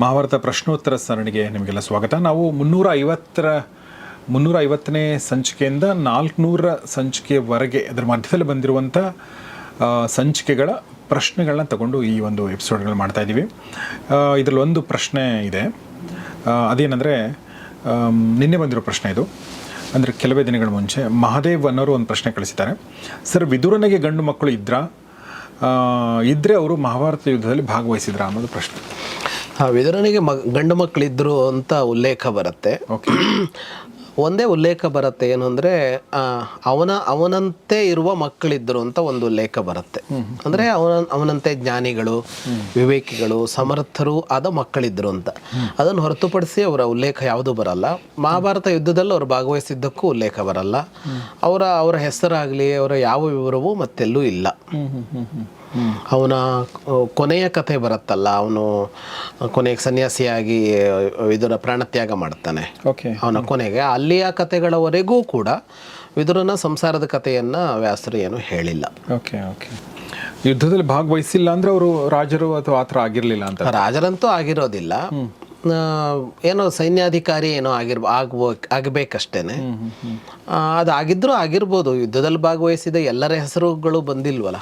ಮಹಾಭಾರತ ಪ್ರಶ್ನೋತ್ತರ ಸರಣಿಗೆ ನಿಮಗೆಲ್ಲ ಸ್ವಾಗತ. ನಾವು ಮುನ್ನೂರ ಐವತ್ತರ ಮುನ್ನೂರ ಐವತ್ತನೇ ಸಂಚಿಕೆಯಿಂದ ನಾಲ್ಕುನೂರ ಸಂಚಿಕೆವರೆಗೆ ಅದರ ಮಧ್ಯದಲ್ಲಿ ಬಂದಿರುವಂಥ ಸಂಚಿಕೆಗಳ ಪ್ರಶ್ನೆಗಳನ್ನ ತಗೊಂಡು ಈ ಒಂದು ಎಪಿಸೋಡ್ಗಳು ಮಾಡ್ತಾ ಇದ್ದೀವಿ. ಇದರಲ್ಲಿ ಒಂದು ಪ್ರಶ್ನೆ ಇದೆ. ಅದೇನಂದರೆ ನಿನ್ನೆ ಬಂದಿರೋ ಪ್ರಶ್ನೆ ಇದು. ಅಂದರೆ ಕೆಲವೇ ದಿನಗಳ ಮುಂಚೆ ಮಹಾದೇವ್ ಅನ್ನೋರು ಒಂದು ಪ್ರಶ್ನೆ ಕಳಿಸಿದ್ದಾರೆ. ಸರ್, ವಿದುರನಿಗೆ ಗಂಡು ಮಕ್ಕಳು ಇದ್ರಾ? ಇದ್ದರೆ ಅವರು ಮಹಾಭಾರತ ಯುದ್ಧದಲ್ಲಿ ಭಾಗವಹಿಸಿದ್ರಾ? ಅನ್ನೋದು ಪ್ರಶ್ನೆ. ವಿದುರನಿಗೆ ಮ ಗಂಡು ಮಕ್ಕಳಿದ್ರು ಅಂತ ಉಲ್ಲೇಖ ಬರುತ್ತೆ. ಒಂದೇ ಉಲ್ಲೇಖ ಬರುತ್ತೆ ಏನು ಅಂದರೆ ಅವನ ಅವನಂತೆ ಇರುವ ಮಕ್ಕಳಿದ್ರು ಅಂತ ಒಂದು ಉಲ್ಲೇಖ ಬರುತ್ತೆ. ಅಂದರೆ ಅವನ ಅವನಂತೆ ಜ್ಞಾನಿಗಳು ವಿವೇಕಿಗಳು ಸಮರ್ಥರು ಆದ ಮಕ್ಕಳಿದ್ರು ಅಂತ. ಅದನ್ನು ಹೊರತುಪಡಿಸಿ ಅವರ ಉಲ್ಲೇಖ ಯಾವುದೂ ಬರಲ್ಲ. ಮಹಾಭಾರತ ಯುದ್ಧದಲ್ಲಿ ಅವರು ಭಾಗವಹಿಸಿದ್ದಕ್ಕೂ ಉಲ್ಲೇಖ ಬರಲ್ಲ. ಅವರ ಅವರ ಹೆಸರಾಗಲಿ ಅವರ ಯಾವ ವಿವರವೂ ಮತ್ತೆಲ್ಲೂ ಇಲ್ಲ. ಅವನ ಕೊನೆಯ ಕಥೆ ಬರುತ್ತಲ್ಲ ಅವನು ಕೊನೆಗೆ ಸನ್ಯಾಸಿಯಾಗಿ ವಿದುರ ಇದರ ಪ್ರಾಣತ್ಯಾಗ ಮಾಡ್ತಾನೆ. ಅವನ ಕೊನೆಗೆ ಅಲ್ಲಿಯ ಕಥೆಗಳವರೆಗೂ ಕೂಡ ವಿದುರನ ಸಂಸಾರದ ಕಥೆಯನ್ನು ವ್ಯಾಸರು ಏನು ಹೇಳಿಲ್ಲ. ಓಕೆ ಓಕೆ ಯುದ್ಧದಲ್ಲಿ ಭಾಗವಹಿಸಿಲ್ಲ ಅಂದ್ರೆ ಅವರು ರಾಜರು ಅಥವಾ ಆ ಥರ ಆಗಿರಲಿಲ್ಲ ಅಂತ? ರಾಜರಂತೂ ಆಗಿರೋದಿಲ್ಲ. ಏನೋ ಸೈನ್ಯಾಧಿಕಾರಿ ಏನೋ ಆಗಿರ್ಬ ಆಗ್ಬೋ ಅದು ಅದಾಗಿದ್ರೂ ಆಗಿರ್ಬೋದು. ಯುದ್ಧದಲ್ಲಿ ಭಾಗವಹಿಸಿದ ಎಲ್ಲರ ಹೆಸರುಗಳು ಬಂದಿಲ್ವಲ್ಲ?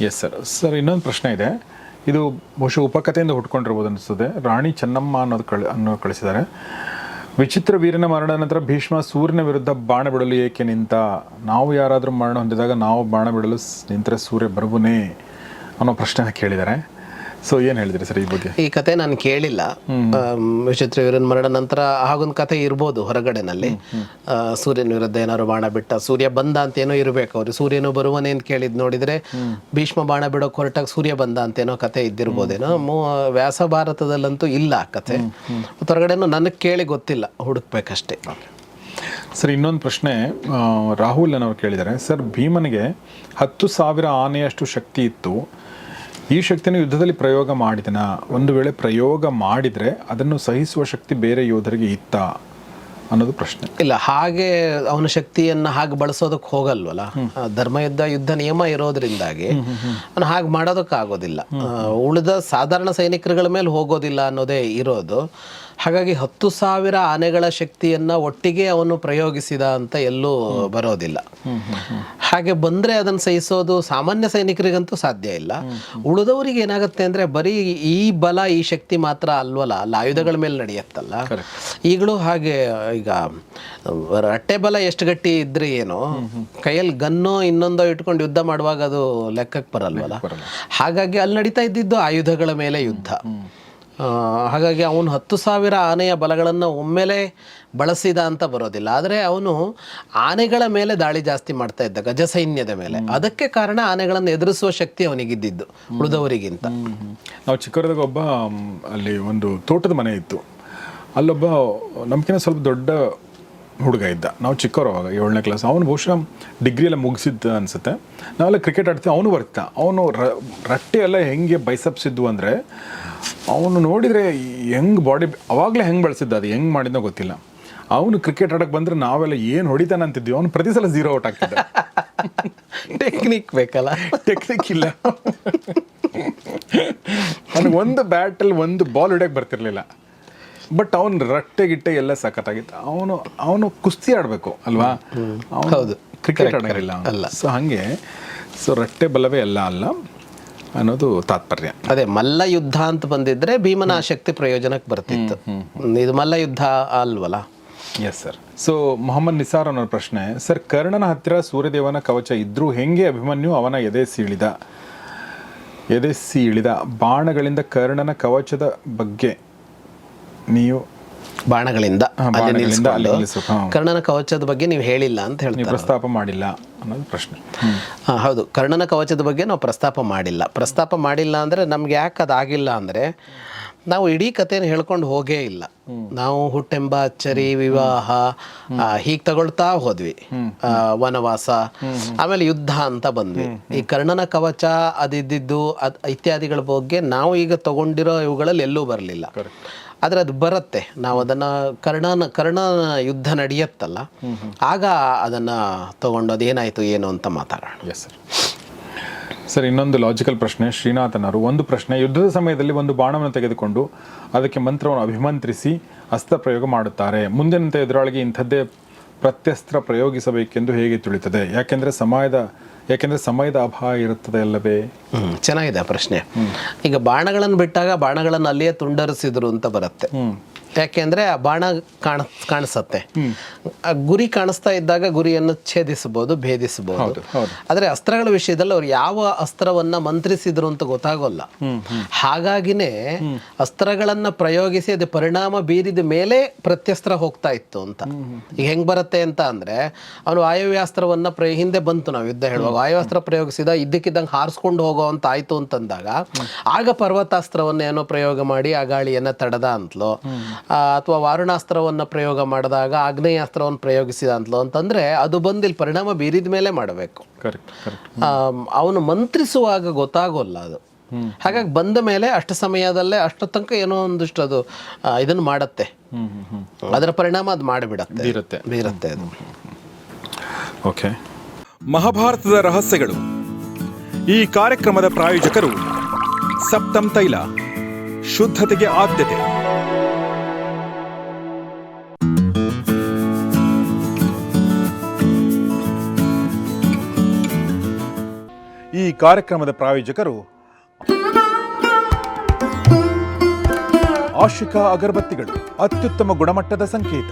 ಎಸ್ ಸರ್ ಸರ್ ಇನ್ನೊಂದು ಪ್ರಶ್ನೆ ಇದೆ. ಇದು ಬಹುಶಃ ಉಪಕಥೆಯಿಂದ ಹುಟ್ಕೊಂಡಿರ್ಬೋದು ಅನಿಸ್ತದೆ ರಾಣಿ ಚೆನ್ನಮ್ಮ ಅನ್ನೋದು ಕಳ್, ಅನ್ನೋ ಕಳಿಸಿದ್ದಾರೆ. ವಿಚಿತ್ರ ವೀರನ ಮರಣ ನಂತರ ಭೀಷ್ಮ ಸೂರ್ಯನ ವಿರುದ್ಧ ಬಾಣ ಬಿಡಲು ಏಕೆ ನಿಂತ? ನಾವು ಯಾರಾದರೂ ಮರಣ ಹೊಂದಿದಾಗ ನಾವು ಬಾಣ ಬಿಡಲು ನಿಂತರೆ ಸೂರ್ಯ ಬರುವನೇ ಅನ್ನೋ ಪ್ರಶ್ನೆನ ಕೇಳಿದ್ದಾರೆ. ಸೊ ಏನು ಹೇಳಿದ್ರಿ ಸರ್ ಈ ಬಗ್ಗೆ? ಈ ಕತೆ ನಾನು ಕೇಳಿಲ್ಲ. ವಿಚಿತ್ರ ವೀರನ್ ಮರಣ ನಂತರ ಹಾಗೊಂದು ಕತೆ ಇರ್ಬೋದು ಹೊರಗಡೆನಲ್ಲಿ. ಸೂರ್ಯನ ವಿರುದ್ಧ ಏನಾದ್ರು ಬಾಣ ಬಿಟ್ಟ ಸೂರ್ಯ ಬಂದ ಅಂತ ಏನೋ ಇರಬೇಕು. ಅವ್ರು ಸೂರ್ಯನು ಬರುವನೇ ಅಂತ ಕೇಳಿದ್ ನೋಡಿದ್ರೆ ಭೀಷ್ಮ ಬಾಣ ಬಿಡೋಕೆ ಹೊರಟಾಗ ಸೂರ್ಯ ಬಂದ ಅಂತ ಏನೋ ಕತೆ ಇದ್ದಿರ್ಬೋದೇನೋ. ವ್ಯಾಸ ಭಾರತದಲ್ಲಂತೂ ಇಲ್ಲ ಆ ಕತೆ. ಮತ್ತ್ ಹೊರಗಡೆನೂ ನನಗೆ ಕೇಳಿ ಗೊತ್ತಿಲ್ಲ. ಹುಡುಕ್ಬೇಕಷ್ಟೇ. ಸರ್ ಇನ್ನೊಂದು ಪ್ರಶ್ನೆ ರಾಹುಲ್ ಅನ್ನೋರು ಕೇಳಿದ್ದಾರೆ ಸರ್ ಭೀಮನಿಗೆ ಹತ್ತು ಸಾವಿರ ಆನೆಯಷ್ಟು ಶಕ್ತಿ ಇತ್ತು. ಈ ಶಕ್ತಿಯನ್ನು ಯುದ್ಧದಲ್ಲಿ ಪ್ರಯೋಗ ಮಾಡಿದನ? ಒಂದು ವೇಳೆ ಪ್ರಯೋಗ ಮಾಡಿದರೆ ಅದನ್ನು ಸಹಿಸುವ ಶಕ್ತಿ ಬೇರೆ ಯೋಧರಿಗೆ ಇತ್ತ ಅನ್ನೋದು ಪ್ರಶ್ನೆ. ಇಲ್ಲ ಹಾಗೆ ಅವನ ಶಕ್ತಿಯನ್ನು ಹಾಗೆ ಬಳಸೋದಕ್ಕೆ ಹೋಗಲ್ವಲ್ಲ? ಧರ್ಮಯುದ್ಧ ಯುದ್ಧ ನಿಯಮ ಇರೋದ್ರಿಂದಾಗಿ ಅವನು ಹಾಗೆ ಮಾಡೋದಕ್ಕಾಗೋದಿಲ್ಲ. ಉಳಿದ ಸಾಧಾರಣ ಸೈನಿಕರುಗಳ ಮೇಲೆ ಹೋಗೋದಿಲ್ಲ ಅನ್ನೋದೇ ಇರೋದು. ಹಾಗಾಗಿ ಹತ್ತು ಸಾವಿರ ಆನೆಗಳ ಶಕ್ತಿಯನ್ನ ಒಟ್ಟಿಗೆ ಅವನು ಪ್ರಯೋಗಿಸಿದ ಅಂತ ಎಲ್ಲೂ ಬರೋದಿಲ್ಲ. ಹಾಗೆ ಬಂದ್ರೆ ಅದನ್ನು ಸಹಿಸೋದು ಸಾಮಾನ್ಯ ಸೈನಿಕರಿಗಂತೂ ಸಾಧ್ಯ ಇಲ್ಲ. ಉಳಿದವರಿಗೆ ಏನಾಗುತ್ತೆ ಅಂದ್ರೆ ಬರೀ ಈ ಬಲ ಈ ಶಕ್ತಿ ಮಾತ್ರ ಅಲ್ವಲ್ಲ ಅಲ್ಲ ಆಯುಧಗಳ ಮೇಲೆ ನಡೆಯತ್ತಲ್ಲ. ಈಗಲೂ ಹಾಗೆ ಈಗ ರಟ್ಟೆ ಬಲ ಎಷ್ಟು ಗಟ್ಟಿ ಇದ್ರೆ ಏನು ಕೈಯಲ್ಲಿ ಗನ್ನೋ ಇನ್ನೊಂದೋ ಇಟ್ಕೊಂಡು ಯುದ್ಧ ಮಾಡುವಾಗ ಅದು ಲೆಕ್ಕಕ್ಕೆ ಬರಲ್ವಲ್ಲ. ಹಾಗಾಗಿ ಅಲ್ಲಿ ನಡೀತಾ ಇದ್ದಿದ್ದು ಆಯುಧಗಳ ಮೇಲೆ ಯುದ್ಧ. ಹಾಗಾಗಿ ಅವನು ಹತ್ತು ಸಾವಿರ ಆನೆಯ ಬಲಗಳನ್ನು ಒಮ್ಮೆಲೆ ಬಳಸಿದ ಅಂತ ಬರೋದಿಲ್ಲ. ಆದರೆ ಅವನು ಆನೆಗಳ ಮೇಲೆ ದಾಳಿ ಜಾಸ್ತಿ ಮಾಡ್ತಾ ಇದ್ದ ಗಜ ಸೈನ್ಯದ ಮೇಲೆ. ಅದಕ್ಕೆ ಕಾರಣ ಆನೆಗಳನ್ನು ಎದುರಿಸುವ ಶಕ್ತಿ ಅವನಿಗಿದ್ದಿದ್ದು ಉಳಿದವರಿಗಿಂತ. ನಾವು ಚಿಕ್ಕವರದಾಗ ಒಬ್ಬ ಅಲ್ಲಿ ಒಂದು ತೋಟದ ಮನೆ ಇತ್ತು. ಅಲ್ಲೊಬ್ಬ ನಮ್ಗಿಂತ ಸ್ವಲ್ಪ ದೊಡ್ಡ ಹುಡುಗ ಇದ್ದ. ನಾವು ಚಿಕ್ಕವರು ಅವಾಗ ಏಳನೇ ಕ್ಲಾಸ್ ಅವನು ಬಹುಶಃ ಡಿಗ್ರಿ ಎಲ್ಲ ಮುಗಿಸಿದ್ದ ಅನ್ಸುತ್ತೆ. ನಾವೆಲ್ಲ ಕ್ರಿಕೆಟ್ ಆಡ್ತೀವಿ ಅವನು ಬರ್ತಾ. ಅವನು ರಟ್ಟೆ ಎಲ್ಲ ಹೆಂಗೆ ಬೈಸಪ್ಸ್ ಇದ್ವು ಅಂದರೆ ಅವನು ನೋಡಿದರೆ ಹೆಂಗೆ ಬಾಡಿ ಅವಾಗಲೇ ಹೆಂಗೆ ಬಳಸಿದ್ದ ಅದು ಹೆಂಗೆ ಮಾಡಿದ್ದೋ ಗೊತ್ತಿಲ್ಲ. ಅವನು ಕ್ರಿಕೆಟ್ ಆಡಕ್ಕೆ ಬಂದರೆ ನಾವೆಲ್ಲ ಏನು ಹೊಡಿತಾನೆ ಅಂತಿದ್ವಿ ಅವನು ಪ್ರತಿ ಸಲ ಝೀರೋ ಔಟ್ ಆಗ್ತಿದ್ದ. ಟೆಕ್ನಿಕ್ ಬೇಕಲ್ಲ? ಟೆಕ್ನಿಕ್ ಇಲ್ಲ. ನನಗೆ ಒಂದು ಬ್ಯಾಟಲ್ಲಿ ಒಂದು ಬಾಲ್ ಹಿಡಿಯಕ್ಕೆ ಬರ್ತಿರ್ಲಿಲ್ಲ. ಬಟ್ ಅವನು ರಟ್ಟೆ ಗಿಟ್ಟೆ ಎಲ್ಲ ಸಖತ್ತಾಗಿತ್ತು. ಅವನು ಅವನು ಕುಸ್ತಿ ಆಡಬೇಕು ಅಲ್ವಾ? ಹೌದು. ಕ್ರಿಕೆಟ್ ಆಡೋಂಗಿಲ್ಲ ಅಲ್ಲ. ಸೊ ಹಾಗೆ. ಸೊ ರಟ್ಟೆ ಬಲವೇ ಎಲ್ಲ ಅಲ್ಲ. ಅನ್ನೋದು ತಾತ್ಪರ್ಯ. ಅದೇ ಮಲ್ಲ ಯುದ್ಧ ಅಂತ ಬಂದಿದ್ರೆ ಭೀಮನ ಶಕ್ತಿ ಪ್ರಯೋಜನಕ್ಕೆ ಬರ್ತಿತ್ತು. ಇದು ಮಲ್ಲ ಯುದ್ಧ ಅಲ್ವಲ್ಲ? Yes sir so Mohammad Nisar ಅನ್ನೋ ಪ್ರಶ್ನೆ ಸರ್ ಕರ್ಣನ ಹತ್ತಿರ ಸೂರ್ಯದೇವನ ಕವಚ ಇದ್ರೂ ಹೆಂಗೆ ಅಭಿಮನ್ಯು ಅವನ ಎದೆ ಸೀಳಿದ? ಎದೆ ಸೀಳಿದ? ಬಾಣಗಳಿಂದ ಕರ್ಣನ ಕವಚದ ಬಗ್ಗೆ ನೀವು ಬಾಣಗಳಿಂದ. ಕರ್ಣನ ಕವಚದ ಬಗ್ಗೆ ನೀವು ಹೇಳಿಲ್ಲ ಅಂತ ಹೇಳ್ತೀವಿ ಹೇಳ್ತಾರೆ. ಪ್ರಸ್ತಾಪ ಮಾಡಿಲ್ಲ ಅನ್ನೋದು ಪ್ರಶ್ನೆ. ಹೌದು. ಕರ್ಣನ ಕವಚದ ಬಗ್ಗೆ ನಾವು ಪ್ರಸ್ತಾಪ ಮಾಡಿಲ್ಲ. ಪ್ರಸ್ತಾಪ ಮಾಡಿಲ್ಲ ಅಂದ್ರೆ ನಮ್ಗೆ ಯಾಕೆ ಅದಾಗಿಲ್ಲ ಅಂದರೆ ನಾವು ಇಡೀ ಕಥೆನ ಹೇಳ್ಕೊಂಡು ಹೋಗೇ ಇಲ್ಲ. ನಾವು ಹುಟ್ಟೆಂಬ ಅಚ್ಚರಿ ವಿವಾಹ ಹೀಗೆ ತಗೊಳ್ತಾ ಹೋದ್ವಿ. ವನವಾಸ ಆಮೇಲೆ ಯುದ್ಧ ಅಂತ ಬಂದ್ವಿ. ಈ ಕರ್ಣನ ಕವಚ ಅದಿದ್ದು ಅದ್ ಇತ್ಯಾದಿಗಳ ಬಗ್ಗೆ ನಾವು ಈಗ ತಗೊಂಡಿರೋ ಇವುಗಳಲ್ಲಿ ಎಲ್ಲೂ ಬರಲಿಲ್ಲ. ಆದರೆ ಅದು ಬರುತ್ತೆ. ನಾವು ಅದನ್ನು ಕರ್ಣನ ಕರ್ಣ ಯುದ್ಧ ನಡೆಯತ್ತಲ್ಲ. ಆಗ ಅದನ್ನು ತಗೊಂಡು ಅದೇನಾಯಿತು ಏನು ಅಂತ ಮಾತಾಡೋಣ. ಎಸ್ ಸರ್ ಸರ್ ಇನ್ನೊಂದು ಲಾಜಿಕಲ್ ಪ್ರಶ್ನೆ. ಶ್ರೀನಾಥನರು ಒಂದು ಪ್ರಶ್ನೆ. ಯುದ್ಧದ ಸಮಯದಲ್ಲಿ ಒಂದು ಬಾಣವನ್ನು ತೆಗೆದುಕೊಂಡು ಅದಕ್ಕೆ ಮಂತ್ರವನ್ನು ಅಭಿಮಂತ್ರಿಸಿ ಅಸ್ತ್ರ ಪ್ರಯೋಗ ಮಾಡುತ್ತಾರೆ. ಮುಂದಿನಂತೆ ಎದುರಾಳಿಗೆ ಇಂಥದ್ದೇ ಪ್ರತ್ಯಸ್ತ್ರ ಪ್ರಯೋಗಿಸಬೇಕೆಂದು ಹೇಗೆ ತಿಳಿಯುತ್ತದೆ? ಯಾಕೆಂದರೆ ಸಮಯದ ಯಾಕೆಂದರೆ ಸಮಯದ ಅಭಾವ ಇರುತ್ತದೆ ಅಲ್ಲವೇ? ಚೆನ್ನಾಗಿದೆ ಆ ಪ್ರಶ್ನೆ. ಈಗ ಬಾಣಗಳನ್ನು ಬಿಟ್ಟಾಗ ಬಾಣಗಳನ್ನು ಅಲ್ಲಿಯೇ ತುಂಡರಿಸಿದ್ರು ಅಂತ ಬರುತ್ತೆ. ಯಾಕೆಂದ್ರೆ ಆ ಬಾಣ ಕಾಣ ಕಾಣಿಸತ್ತೆ. ಆ ಗುರಿ ಕಾಣಿಸ್ತಾ ಇದ್ದಾಗ ಗುರಿಯನ್ನು ಛೇದಿಸಬಹುದು ಭೇದಿಸಬಹುದು. ಹೌದು ಹೌದು. ಆದರೆ ಅಸ್ತ್ರಗಳ ವಿಷಯದಲ್ಲಿ ಅವ್ರು ಯಾವ ಅಸ್ತ್ರವನ್ನ ಮಂತ್ರಿಸಿದ್ರು ಅಂತ ಗೊತ್ತಾಗೋಲ್ಲ. ಹಾಗಾಗಿನೇ ಅಸ್ತ್ರಗಳನ್ನ ಪ್ರಯೋಗಿಸಿ ಅದು ಪರಿಣಾಮ ಬೀರಿದ ಮೇಲೆ ಪ್ರತ್ಯಸ್ತ್ರ ಹೋಗ್ತಾ ಇತ್ತು ಅಂತ. ಈಗ ಹೆಂಗ್ ಬರುತ್ತೆ ಅಂತ ಅಂದ್ರೆ ಅವನು ವಾಯುವ್ಯಾಸ್ತ್ರವನ್ನ ಪ್ರ ಹಿಂದೆ ಬಂತು ನಾವು ಯುದ್ಧ ಹೇಳುವಾಗ. ವಾಯುವಾಸ್ತ್ರ ಪ್ರಯೋಗಿಸಿದ ಇದ್ದಕ್ಕಿದ್ದಂಗೆ ಹಾರಿಸ್ಕೊಂಡು ಹೋಗೋ ಅಂತ ಆಯ್ತು ಅಂತಂದಾಗ ಆಗ ಪರ್ವತಾಸ್ತ್ರವನ್ನ ಏನೋ ಪ್ರಯೋಗ ಮಾಡಿ ಆ ಗಾಳಿಯನ್ನ ತಡೆದ ಅಂತಲೋ ಅಥವಾ ವಾರುಣಾಸ್ತ್ರವನ್ನು ಪ್ರಯೋಗ ಮಾಡಿದಾಗ ಆಗ್ನೇಯಾಸ್ತ್ರವನ್ನು ಪ್ರಯೋಗಿಸಿದ ಅಂತಲೋ ಅಂತಂದರೆ ಅದು ಬಂದು ಇಲ್ಲಿ ಪರಿಣಾಮ ಬೀರಿದ ಮೇಲೆ ಮಾಡಬೇಕು. ಅವನು ಮಂತ್ರಿಸುವಾಗ ಗೊತ್ತಾಗೋಲ್ಲ ಅದು. ಹಾಗಾಗಿ ಬಂದ ಮೇಲೆ ಅಷ್ಟು ಸಮಯದಲ್ಲೇ ಅಷ್ಟು ತನಕ ಏನೋ ಒಂದಿಷ್ಟು ಅದು ಇದನ್ನು ಮಾಡತ್ತೆ. ಅದರ ಪರಿಣಾಮ ಅದು ಮಾಡಿಬಿಡತ್ತೆ. ಬೀರುತ್ತೆ. ಬೀರುತ್ತೆ ಅದು. ಓಕೆ ಮಹಾಭಾರತದ ರಹಸ್ಯಗಳು. ಈ ಕಾರ್ಯಕ್ರಮದ ಪ್ರಾಯೋಜಕರು ಸಪ್ತಂ ತೈಲ ಶುದ್ಧತೆಗೆ ಆದ್ಯತೆ. ಈ ಕಾರ್ಯಕ್ರಮದ ಪ್ರಾಯೋಜಕರು ಆಶಿಕಾ ಅಗರಬತ್ತಿಗಳು. ಅತ್ಯುತ್ತಮ ಗುಣಮಟ್ಟದ ಸಂಕೇತ.